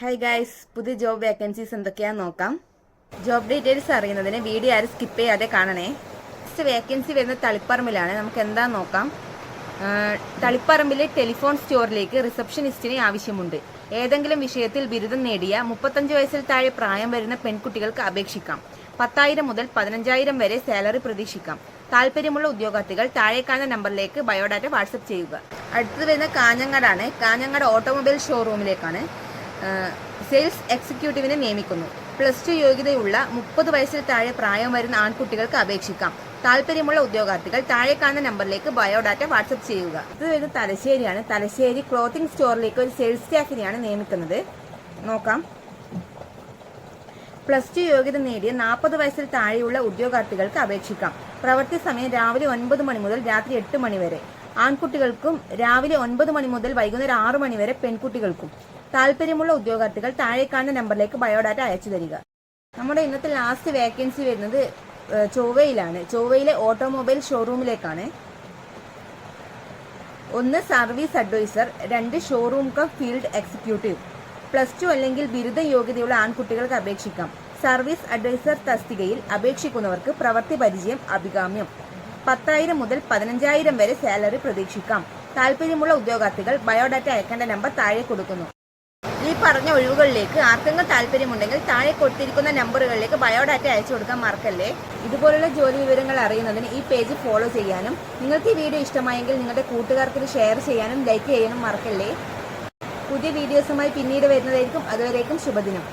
Hi guys പുതിയ job vacancies എന്തൊക്കെയാന്ന് നോക്കാം. ജോബ് ഡീറ്റെയിൽസ് അറിയുന്നതിന് വീഡിയോ ആരും സ്കിപ്പ് ചെയ്യാതെ കാണണേ. ഫസ്റ്റ് വേക്കൻസി വരുന്നത് തളിപ്പറമ്പിലാണ്. നമുക്ക് എന്താ നോക്കാം. തളിപ്പറമ്പിലെ ടെലിഫോൺ സ്റ്റോറിലേക്ക് റിസപ്ഷനിസ്റ്റിനെ ആവശ്യമുണ്ട്. ഏതെങ്കിലും വിഷയത്തിൽ ബിരുദം നേടിയ മുപ്പത്തഞ്ച് വയസ്സിൽ താഴെ പ്രായം വരുന്ന പെൺകുട്ടികൾക്ക് അപേക്ഷിക്കാം. പത്തായിരം മുതൽ പതിനഞ്ചായിരം വരെ സാലറി പ്രതീക്ഷിക്കാം. താല്പര്യമുള്ള ഉദ്യോഗാർത്ഥികൾ താഴെ കാണുന്ന നമ്പറിലേക്ക് ബയോഡാറ്റ വാട്സപ്പ് ചെയ്യുക. അടുത്തത് വരുന്ന കാഞ്ഞങ്ങാടാണ്. കാഞ്ഞങ്ങാട് ഓട്ടോമൊബൈൽ ഷോറൂമിലേക്കാണ് സെയിൽസ് എക്സിക്യൂട്ടീവിനെ നിയമിക്കുന്നു. പ്ലസ് ടു യോഗ്യതയുള്ള മുപ്പത് വയസ്സിന് താഴെ പ്രായം വരുന്ന ആൺകുട്ടികൾക്ക് അപേക്ഷിക്കാം. താല്പര്യമുള്ള ഉദ്യോഗാർത്ഥികൾ താഴെ കാണുന്ന നമ്പറിലേക്ക് ബയോഡാറ്റ വാട്സപ്പ് ചെയ്യുക. ഇത് വരുന്നത് തലശ്ശേരിയാണ്. തലശ്ശേരി ക്ലോത്തിംഗ് സ്റ്റോറിലേക്ക് ഒരു സെയിൽസ് സ്റ്റാഫിനെയാണ് നിയമിക്കുന്നത്. നോക്കാം. പ്ലസ് ടു യോഗ്യത നേടിയ നാൽപ്പത് വയസ്സിൽ താഴെയുള്ള ഉദ്യോഗാർത്ഥികൾക്ക് അപേക്ഷിക്കാം. പ്രവൃത്തി സമയം രാവിലെ ഒൻപത് മണി മുതൽ രാത്രി എട്ട് മണി വരെ. ആൺകുട്ടികൾക്കും രാവിലെ ഒൻപത് മണി മുതൽ വൈകുന്നേരം ആറ് മണി വരെ പെൺകുട്ടികൾക്കും. താല്പര്യമുള്ള ഉദ്യോഗാർത്ഥികൾ താഴെ കാണുന്ന നമ്പറിലേക്ക് ബയോഡാറ്റ അയച്ചു തരിക. നമ്മുടെ ഇന്നത്തെ ലാസ്റ്റ് വേക്കൻസി വരുന്നത് ചൊവ്വയിലാണ്. ചൊവ്വയിലെ ഓട്ടോമൊബൈൽ ഷോറൂമിലേക്കാണ് ഒന്ന് സർവീസ് അഡ്വൈസർ രണ്ട് showroom cum field executive plus two അല്ലെങ്കിൽ ബിരുദ യോഗ്യതയുള്ള ആൺകുട്ടികൾക്ക് അപേക്ഷിക്കാം. സർവീസ് അഡ്വൈസർ തസ്തികയിൽ അപേക്ഷിക്കുന്നവർക്ക് പ്രവൃത്തി പരിചയം അഭികാമ്യം. പത്തായിരം മുതൽ പതിനഞ്ചായിരം വരെ സാലറി പ്രതീക്ഷിക്കാം. താല്പര്യമുള്ള ഉദ്യോഗാർത്ഥികൾ ബയോഡാറ്റ അയക്കേണ്ട നമ്പർ താഴെ കൊടുക്കുന്നു. ഈ പറഞ്ഞ ഒഴിവുകളിലേക്ക് ആർക്കെങ്കിലും താല്പര്യമുണ്ടെങ്കിൽ താഴെ കൊടുത്തിരിക്കുന്ന നമ്പറുകളിലേക്ക് ബയോഡാറ്റ അയച്ചു കൊടുക്കാൻ മറക്കല്ലേ? ഇതുപോലുള്ള ജോലി വിവരങ്ങൾ അറിയുന്നതിന് ഈ പേജ് ഫോളോ ചെയ്യാനും നിങ്ങൾക്ക് ഈ വീഡിയോ ഇഷ്ടമായെങ്കിൽ നിങ്ങളുടെ കൂട്ടുകാർക്ക് ഷെയർ ചെയ്യാനും ലൈക്ക് ചെയ്യാനും മറക്കല്ലേ? പുതിയ വീഡിയോസുമായി പിന്നീട് വരുന്നതായിരിക്കും. അതുവരേക്കും ശുഭദിനം.